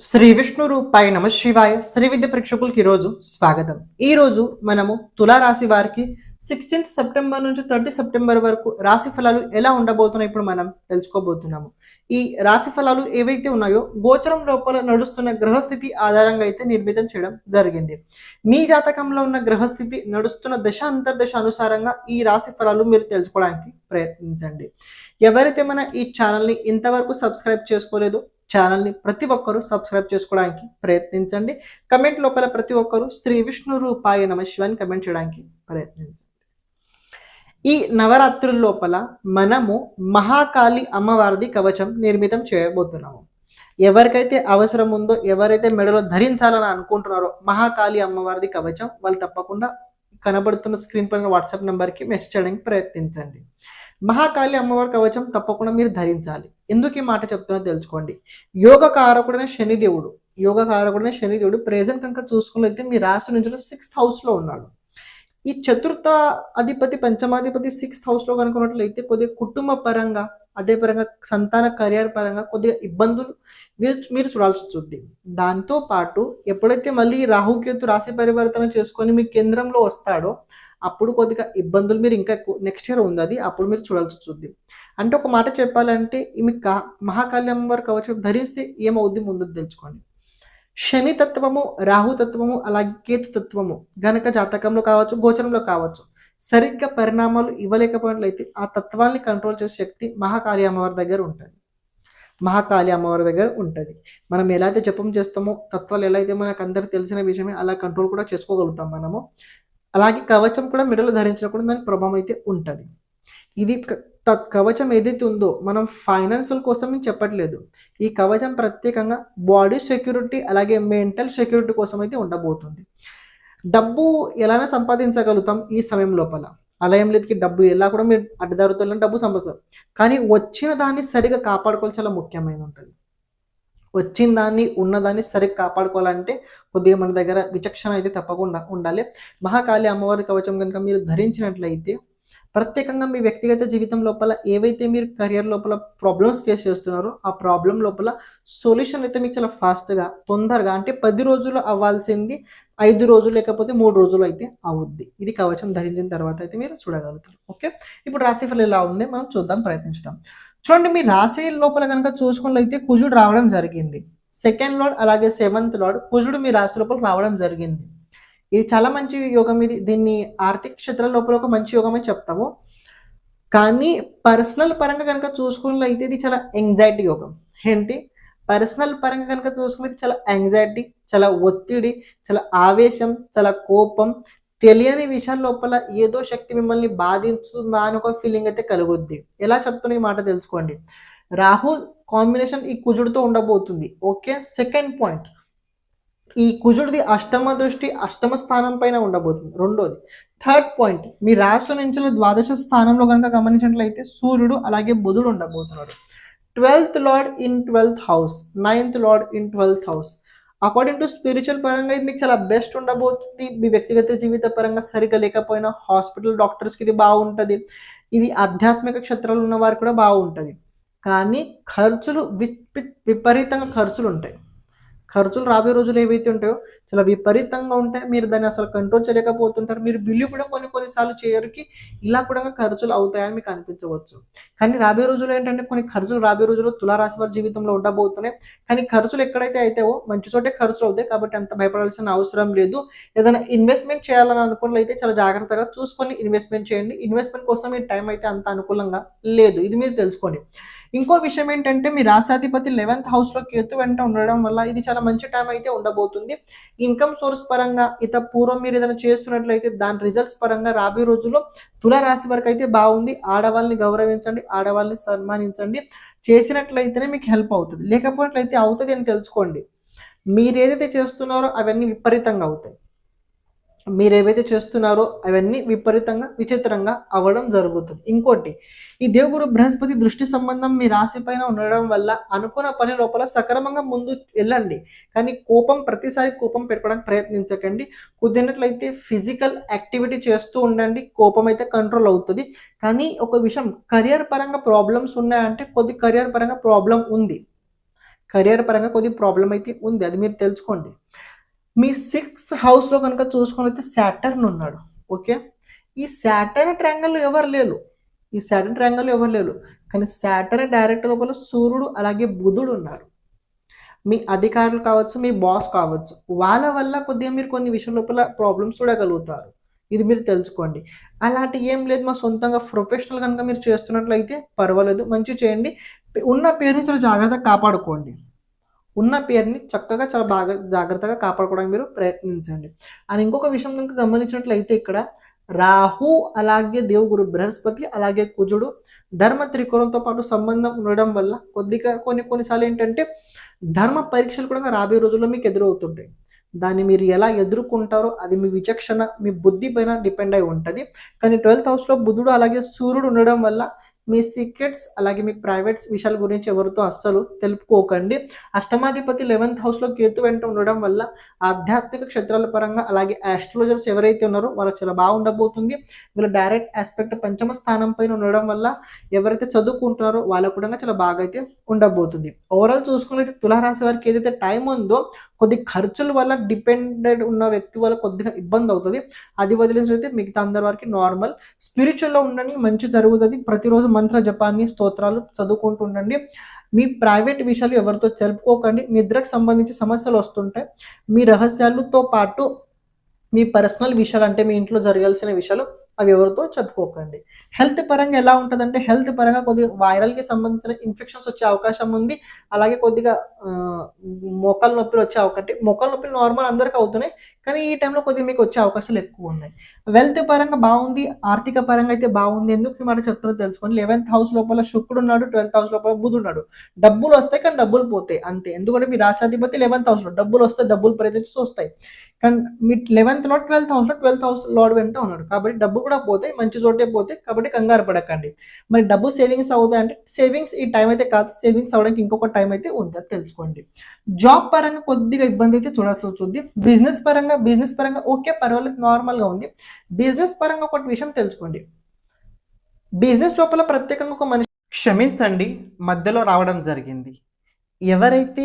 శ్రీ విష్ణు రూపాయ నమ శివాయ. శ్రీ విద్య ప్రేక్షకులకి ఈరోజు స్వాగతం. ఈ రోజు మనము తులారాశి వారికి సిక్స్టీన్త్ సెప్టెంబర్ నుంచి థర్టీ సెప్టెంబర్ వరకు రాశి ఫలాలు ఎలా ఉండబోతున్నాయి ఇప్పుడు మనం తెలుసుకోబోతున్నాము. ఈ రాశి ఫలాలు ఏవైతే ఉన్నాయో గోచరం లోపల నడుస్తున్న గ్రహస్థితి ఆధారంగా అయితే నిర్మితం చేయడం జరిగింది. మీ జాతకంలో ఉన్న గ్రహస్థితి నడుస్తున్న దశ అంతర్దశ అనుసారంగా ఈ రాశి ఫలాలు మీరు తెలుసుకోవడానికి ప్రయత్నించండి. ఎవరైతే మన ఈ ఛానల్ని ఇంతవరకు సబ్స్క్రైబ్ చేసుకోలేదో ఛానల్ని ప్రతి ఒక్కరూ సబ్స్క్రైబ్ చేసుకోవడానికి ప్రయత్నించండి. కమెంట్ లోపల ప్రతి ఒక్కరూ శ్రీ విష్ణు రూపాయ నమ శివాన్ని కమెంట్ చేయడానికి ప్రయత్నించండి. ఈ నవరాత్రుల లోపల మనము మహాకాళి అమ్మవారిది కవచం నిర్మితం చేయబోతున్నాము. ఎవరికైతే అవసరం ఉందో ఎవరైతే మెడలో ధరించాలని అనుకుంటున్నారో మహాకాళి అమ్మవారిది కవచం వాళ్ళు తప్పకుండా కనబడుతున్న స్క్రీన్ పైన వాట్సాప్ నెంబర్కి మెసేజ్ చేయడానికి ప్రయత్నించండి. మహాకాళి అమ్మవారి కవచం తప్పకుండా మీరు ధరించాలి. ఎందుకు ఈ మాట చెప్తున్నా తెలుసుకోండి. యోగ కారకుడైన శనిదేవుడు యోగ కారకుడైన శనిదేవుడు ప్రెజెంట్ కనుక చూసుకున్నట్లయితే మీ రాశి నుంచి సిక్స్త్ హౌస్లో ఉన్నాడు. ఈ చతుర్థ అధిపతి పంచమాధిపతి సిక్స్త్ హౌస్లో కనుక ఉన్నట్లయితే కొద్దిగా కుటుంబ పరంగా అదే పరంగా సంతాన కెరియర్ పరంగా కొద్దిగా ఇబ్బందులు మీరు మీరు చూడాల్సి వస్తుంది. దాంతో పాటు ఎప్పుడైతే మళ్ళీ రాహుకేతు రాశి పరివర్తన చేసుకొని మీ కేంద్రంలో వస్తాడో అప్పుడు కొద్దిగా ఇబ్బందులు మీరు ఇంకా నెక్స్ట్ ఇయర్ ఉంది అది అప్పుడు మీరు చూడాల్సి వస్తుంది. అంటే ఒక మాట చెప్పాలంటే ఈమె కా మహాకాళి అమ్మవారు కవచం ధరిస్తే ఏమవుద్ది ముందు తెలుసుకోండి శని తత్వము రాహుతత్వము అలాగే కేతు తత్వము గనక జాతకంలో కావచ్చు గోచరంలో కావచ్చు సరిగ్గా పరిణామాలు ఇవ్వలేకపోయినట్లయితే ఆ తత్వాన్ని కంట్రోల్ చేసే శక్తి మహాకాళి అమ్మవారి దగ్గర ఉంటుంది. మహాకాళి అమ్మవారి దగ్గర ఉంటుంది. మనం ఎలా అయితే జపం చేస్తామో తత్వాలు ఎలా అయితే మనకు అందరికి తెలిసిన విషయమే అలా కంట్రోల్ కూడా చేసుకోగలుగుతాం మనము. అలాగే కవచం కూడా మెడలో ధరించినప్పుడు దాని ప్రభావం అయితే ఉంటుంది. ఇది కవచం ఏదైతే ఉందో మనం ఫైనాన్షియల్ కోసం నేను చెప్పట్లేదు. ఈ కవచం ప్రత్యేకంగా బాడీ సెక్యూరిటీ అలాగే మెంటల్ సెక్యూరిటీ కోసం అయితే ఉండబోతుంది. డబ్బు ఎలానే సంపాదించగలుగుతాం ఈ సమయం లోపల. అలా ఏం లేదు డబ్బు ఎలా కూడా మీరు అడ్డదారుతో డబ్బు సంపాదిస్తారు కానీ వచ్చిన దాన్ని సరిగా కాపాడుకోవాలి చాలా ముఖ్యమైన ఉంటుంది వచ్చిన దాన్ని ఉన్నదాన్ని సరిగ్గా కాపాడుకోవాలంటే కొద్దిగా మన దగ్గర విచక్షణ అయితే తప్పకుండా ఉండాలి. మహాకాళి అమ్మవారి కవచం కనుక మీరు ధరించినట్లయితే ప్రత్యేకంగా మీ వ్యక్తిగత జీవితం లోపల ఏవైతే మీరు కెరియర్ లోపల ప్రాబ్లమ్స్ ఫేస్ చేస్తున్నారో ఆ ప్రాబ్లం లోపల సొల్యూషన్ అయితే మీకు చాలా ఫాస్ట్గా తొందరగా అంటే పది రోజులు అవ్వాల్సింది ఐదు రోజులు లేకపోతే మూడు రోజులు అయితే అవుద్ది. ఇది కవచం ధరించిన తర్వాత అయితే మీరు చూడగలుగుతారు. ఓకే? ఇప్పుడు రాశిఫలం ఎలా ఉంది? మనం చూద్దాం ప్రయత్నించుదాం. చూడండి మీ రాశి లోపల కనుక చూసుకున్నట్లయితే కుజుడు రావడం జరిగింది. సెకండ్ లార్డ్ అలాగే సెవెంత్ లార్డ్ కుజుడు మీ రాశి లోపల రావడం జరిగింది. ఇది చాలా మంచి యోగం ఇది. దీన్ని ఆర్థిక క్షేత్రం లోపల ఒక మంచి యోగం అని చెప్తాము. కానీ పర్సనల్ పరంగా కనుక చూసుకున్నట్లయితే ఇది చాలా ఎంగ్జైటీ యోగం. ఏంటి? పర్సనల్ పరంగా కనుక చూసుకున్నది చాలా యాంగ్జైటీ చాలా ఒత్తిడి చాలా ఆవేశం చాలా కోపం తెలియని విషయం లోపల ఏదో శక్తి మిమ్మల్ని బాధించుతుందా అని ఒక ఫీలింగ్ అయితే కలుగుద్ది. ఎలా చెప్తున్న ఈ మాట తెలుసుకోండి. రాహు కాంబినేషన్ ఈ కుజుడితో ఉండబోతుంది. ఓకే? సెకండ్ పాయింట్ ఈ కుజుడిది అష్టమ దృష్టి అష్టమ స్థానం పైన ఉండబోతుంది. రెండోది. థర్డ్ పాయింట్ మీ రాశి నుంచి ద్వాదశ స్థానంలో కనుక గమనించినట్లయితే సూర్యుడు అలాగే బుధుడు ఉండబోతున్నాడు twelfth lord in twelfth house ninth lord in twelfth house according to spiritual పరంగా ఇది మీకు చాలా బెస్ట్ ఉండబోతుంది. మీ వ్యక్తిగత జీవిత పరంగా సరిగా లేకపోయినా హాస్పిటల్ డాక్టర్స్కి ఇది బాగుంటుంది. ఇది ఆధ్యాత్మిక క్షేత్రాలు ఉన్న వారికి కూడా బాగుంటుంది. కానీ ఖర్చులు వి- విపరీతంగా ఖర్చులు ఉంటాయి. ఖర్చులు రాబోయే రోజులు ఏవైతే ఉంటాయో చాలా విపరీతంగా ఉంటాయి. మీరు దాన్ని అసలు కంట్రోల్ చేయలేకపోతుంటారు. మీరు బిల్లు కూడా కొన్ని కొన్నిసార్లు చేయరికి ఇలా కూడా ఖర్చులు అవుతాయని మీకు అనిపించవచ్చు. కానీ రాబోయే రోజులు ఏంటంటే కొన్ని ఖర్చులు రాబోయే రోజుల్లో తులారాశి వారి జీవితంలో ఉండబోతున్నాయి. కానీ ఖర్చులు ఎక్కడైతే అయితేవో మంచి చోటే ఖర్చులు అవుతాయి కాబట్టి అంత భయపడాల్సిన అవసరం లేదు. ఏదైనా ఇన్వెస్ట్మెంట్ చేయాలని అనుకున్నట్లయితే చాలా జాగ్రత్తగా చూసుకొని ఇన్వెస్ట్మెంట్ చేయండి. ఇన్వెస్ట్మెంట్ కోసం మీ టైం అయితే అంత అనుకూలంగా లేదు. ఇది మీరు తెలుసుకోండి. ఇంకో విషయం ఏంటంటే మీ రాశాధిపతి లెవెన్త్ హౌస్లో కేతు వెంట ఉండడం వల్ల ఇది చాలా మంచి టైం అయితే ఉండబోతుంది. ఇన్కమ్ సోర్స్ పరంగా ఇత పూర్వం మీరు ఏదైనా చేస్తున్నట్లయితే దాని రిజల్ట్స్ పరంగా రాబోయే రోజుల్లో తుల రాశి వరకు అయితే బాగుంది. ఆడవాళ్ళని గౌరవించండి ఆడవాళ్ళని సన్మానించండి. చేసినట్లయితేనే మీకు హెల్ప్ అవుతుంది. లేకపోయినట్లయితే అవుతుంది అని తెలుసుకోండి. మీరు ఏదైతే చేస్తున్నారో అవన్నీ విపరీతంగా అవుతాయి. మీరు ఏవైతే చేస్తున్నారో అవన్నీ విపరీతంగా విచిత్రంగా అవ్వడం జరుగుతుంది. ఇంకోటి ఈ దేవుగురు బృహస్పతి దృష్టి సంబంధం మీ రాశి పైన ఉండడం వల్ల అనుకున్న పని లోపల సక్రమంగా ముందు వెళ్ళండి. కానీ కోపం ప్రతిసారి కోపం పెట్టుకోవడానికి ప్రయత్నించకండి. కుదిరినట్లయితే ఫిజికల్ యాక్టివిటీ చేస్తూ ఉండండి. కోపం అయితే కంట్రోల్ అవుతుంది. కానీ ఒక విషయం కెరియర్ పరంగా ప్రాబ్లమ్స్ ఉన్నాయంటే కొద్ది కెరియర్ పరంగా ప్రాబ్లం ఉంది. కెరియర్ పరంగా కొద్దిగా ప్రాబ్లం అయితే ఉంది. అది మీరు తెలుసుకోండి. మీ సిక్స్త్ హౌస్లో కనుక చూసుకున్నైతే శాటర్న్ ఉన్నాడు. ఓకే ఈ శాటర్న్ ట్రాంగల్ ఎవరు లేరు? ఈ శాటర్న్ ట్రాంగల్ ఎవరు లేరు? కానీ సాటర్న్ డైరెక్ట్ లోపల సూర్యుడు అలాగే బుధుడు ఉన్నారు. మీ అధికారులు కావచ్చు మీ బాస్ కావచ్చు వాళ్ళ వల్ల కొద్దిగా మీరు కొన్ని విషయం లోపల ప్రాబ్లమ్స్ చూడగలుగుతారు. ఇది మీరు తెలుసుకోండి. అలాంటి ఏం లేదు మా సొంతంగా ప్రొఫెషనల్ కనుక మీరు చేస్తున్నట్లయితే పర్వాలేదు మంచి చేయండి. ఉన్న పేరు చాలా జాగ్రత్తగా కాపాడుకోండి. ఉన్న పేరుని చక్కగా చాలా బాగా జాగ్రత్తగా కాపాడుకోవడానికి మీరు ప్రయత్నించండి. అని ఇంకొక విషయం కనుక గమనించినట్లయితే ఇక్కడ రాహు అలాగే దేవుగురు బృహస్పతి అలాగే కుజుడు ధర్మ త్రికోణంతో పాటు సంబంధం ఉండడం వల్ల కొద్దిగా కొన్ని కొన్నిసార్లు ఏంటంటే ధర్మ పరీక్షలు కూడా రాబోయే రోజుల్లో మీకు ఎదురవుతుంటాయి. దాన్ని మీరు ఎలా ఎదుర్కొంటారో అది మీ విచక్షణ మీ బుద్ధి పైన డిపెండ్ అయి ఉంటుంది. కానీ ట్వెల్త్ హౌస్లో బుధుడు అలాగే సూర్యుడు ఉండడం వల్ల మీ సీక్రెట్స్ అలాగే మీ ప్రైవేట్స్ విషయాల గురించి ఎవరితో అస్సలు తెలుపుకోకండి. అష్టమాధిపతి లెవెన్త్ హౌస్లో కేతు వెంట ఉండడం వల్ల ఆధ్యాత్మిక క్షేత్రాల పరంగా అలాగే ఆస్ట్రాలజర్స్ ఎవరైతే ఉన్నారో వాళ్ళకి చాలా బాగుండబోతుంది వీళ్ళ డైరెక్ట్ ఆస్పెక్ట్ పంచమ స్థానం పైన ఉండడం వల్ల ఎవరైతే చదువుకుంటున్నారో వాళ్ళకు కూడా చాలా బాగా అయితే ఉండబోతుంది. ఓవరాల్ చూసుకున్నైతే తులారాశి వారికి ఏదైతే టైం ఉందో కొద్ది ఖర్చుల వల్ల డిపెండెడ్ ఉన్న వ్యక్తి వల్ల కొద్దిగా ఇబ్బంది అవుతుంది. అది వదిలేసినైతే మిగతా అందరి వారికి నార్మల్ స్పిరిచువల్లో ఉండని మంచి జరుగుతుంది. ప్రతిరోజు మంత్ర జపాన్ని స్తోత్రాలు చదువుకుంటూ ఉండండి. మీ ప్రైవేట్ విషయాలు ఎవరితో తెలుపుకోకండి. నిద్రకు సంబంధించి సమస్యలు వస్తుంటాయి మీ రహస్యాలతో పాటు మీ పర్సనల్ విషయాలు అంటే మీ ఇంట్లో జరగాల్సిన విషయాలు అవి ఎవరితో చెప్పుకోకండి. హెల్త్ పరంగా ఎలా ఉంటుందంటే హెల్త్ పరంగా కొద్దిగా వైరల్కి సంబంధించిన ఇన్ఫెక్షన్స్ వచ్చే అవకాశం ఉంది. అలాగే కొద్దిగా ఆ, మోకాల నొప్పులు వచ్చే అవకాశం మోకాల నొప్పులు నార్మల్ అందరికీ అవుతున్నాయి కానీ ఈ టైంలో కొద్దిగా మీకు వచ్చే అవకాశాలు ఎక్కువ ఉన్నాయి. వెల్త్ పరంగా బాగుంది ఆర్థిక పరంగా అయితే బాగుంది. ఎందుకు మాట చెప్తున్నారో తెలుసుకోండి. లెవెన్త్ హౌస్ లోపల శుక్రుడు ఉన్నాడు ట్వెల్త్ హౌస్ లోపల బుధుడు ఉన్నాడు. డబ్బులు వస్తాయి కానీ డబ్బులు పోతాయి అంతే. ఎందుకంటే మీ రాశాధిపతి లెవెన్త్ హౌస్లో డబ్బులు వస్తాయి డబ్బులు ప్రయత్నిస్తూ వస్తాయి. కానీ మీ లెవెన్త్లో ట్వెల్త్ హౌస్లో ట్వెల్త్ హౌస్ లార్డ్ వెంట ఉన్నాడు. కాబట్టి డబ్బు కూడా పోతాయి మంచి చోటే పోతే కాబట్టి కంగారు పడకండి. మరి డబ్బు సేవింగ్స్ అవుతాయి అంటే సేవింగ్స్ ఈ టైం అయితే కాదు సేవింగ్స్ అవడానికి ఇంకొక టైం అయితే ఉంది తెలుసుకోండి. జాబ్ పరంగా కొద్దిగా ఇబ్బంది అయితే చూడాల్సి వస్తుంది. బిజినెస్ పరంగా బిజినెస్ పరంగా ఓకే పర్వాలేదు నార్మల్గా ఉంది. బిజినెస్ పరంగా ఒకటి విషయం తెలుసుకోండి. బిజినెస్ లోపల ప్రత్యేకంగా ఒక మనిషి క్షమించండి మధ్యలో రావడం జరిగింది. ఎవరైతే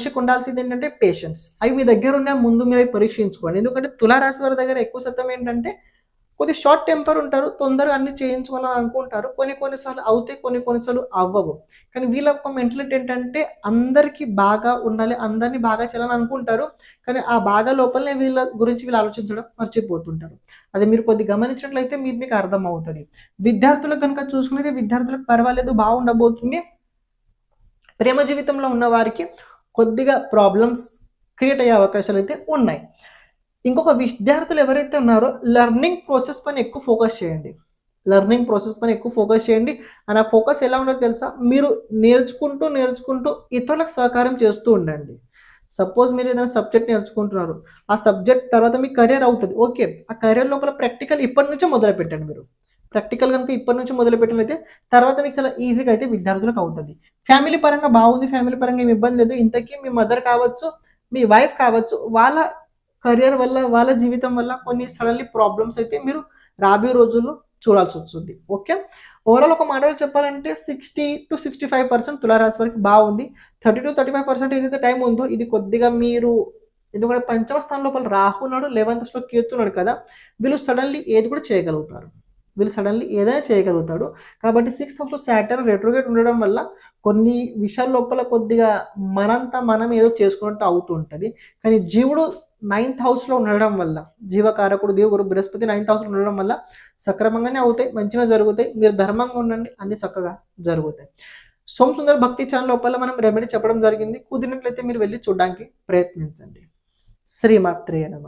మనిషికి ఉండాల్సింది ఏంటంటే పేషెన్స్ అవి మీ దగ్గర ఉన్న ముందు మీరు అవి పరీక్షించుకోండి. ఎందుకంటే తులారాశి వారి దగ్గర ఎక్కువ శాతం ఏంటంటే కొద్ది షార్ట్ టెంపర్ ఉంటారు తొందరగా అన్ని చేయించుకోవాలని అనుకుంటారు. కొన్ని కొన్నిసార్లు అవుతాయి కొన్ని కొన్నిసార్లు అవ్వవు. కానీ వీళ్ళ యొక్క మెంటాలిటీ ఏంటంటే అందరికీ బాగా ఉండాలి అందరినీ బాగా చేయాలని అనుకుంటారు. కానీ ఆ బాగా లోపలనే వీళ్ళ గురించి వీళ్ళు ఆలోచించడం మర్చిపోతుంటారు. అది మీరు కొద్ది గమనించినట్లయితే మీరు మీకు అర్థం అవుతుంది విద్యార్థులకు కనుక చూసుకునేది విద్యార్థులకు పర్వాలేదు బాగుండబోతుంది. ప్రేమ జీవితంలో ఉన్న వారికి కొద్దిగా ప్రాబ్లమ్స్ క్రియేట్ అయ్యే అవకాశాలు అయితే ఉన్నాయి. ఇంకొక విద్యార్థులు ఎవరైతే ఉన్నారో లెర్నింగ్ ప్రాసెస్ పైన ఎక్కువ ఫోకస్ చేయండి. లెర్నింగ్ ప్రాసెస్ పైన ఎక్కువ ఫోకస్ చేయండి. అండ్ ఆ ఫోకస్ ఎలా ఉండదు తెలుసా? మీరు నేర్చుకుంటూ నేర్చుకుంటూ ఇతరులకు సహకారం చేస్తూ ఉండండి. సపోజ్ మీరు ఏదైనా సబ్జెక్ట్ నేర్చుకుంటున్నారు. ఆ సబ్జెక్ట్ తర్వాత మీ కెరియర్ అవుతుంది. ఓకే ఆ కెరియర్ లోపల ప్రాక్టికల్ ఇప్పటి నుంచే మొదలు పెట్టండి మీరు. ప్రాక్టికల్ కనుక ఇప్పటి నుంచి మొదలుపెట్టినైతే తర్వాత మీకు చాలా ఈజీగా అయితే విద్యార్థులకు అవుతుంది. ఫ్యామిలీ పరంగా బాగుంది ఫ్యామిలీ పరంగా ఏమి ఇబ్బంది లేదు. ఇంతకీ మీ మదర్ కావచ్చు మీ వైఫ్ కావచ్చు వాళ్ళ కెరియర్ వల్ల వాళ్ళ జీవితం వల్ల కొన్ని సడన్లీ ప్రాబ్లమ్స్ అయితే మీరు రాబోయే రోజుల్లో చూడాల్సి వస్తుంది. ఓకే ఓవరాల్ ఒక మాటలో చెప్పాలంటే sixty to sixty five percent తులారాశి వరకు బాగుంది. Thirty to thirty five percent ఏదైతే టైం ఉందో ఇది కొద్దిగా మీరు ఎందుకంటే పంచమ స్థానం లోపల రాహు ఉన్నాడు లెవెన్త్లో కేతున్నాడు కదా వీళ్ళు సడన్లీ ఏది కూడా చేయగలుగుతారు. వీళ్ళు సడన్లీ ఏదైనా చేయగలుగుతాడు. కాబట్టి సిక్స్త్ హౌస్లో శాటర్ రెట్రోగేట్ ఉండడం వల్ల కొన్ని విషయాల లోపల కొద్దిగా మనంతా మనం ఏదో చేసుకున్నట్టు అవుతూ ఉంటుంది కానీ జీవుడు నైన్త్ హౌస్లో ఉండడం వల్ల జీవకారకుడు దేవుడు బృహస్పతి నైన్త్ హౌస్లో ఉండడం వల్ల సక్రమంగానే అవుతాయి మంచిగా జరుగుతాయి. మీరు ధర్మంగా ఉండండి అన్ని చక్కగా జరుగుతాయి. సోమ సుందర్ భక్తి ఛానల్ లోపల మనం రెమెడీ చెప్పడం జరిగింది. కుదిరినట్లయితే మీరు వెళ్ళి చూడడానికి ప్రయత్నించండి. శ్రీమాత్రేయ నమ.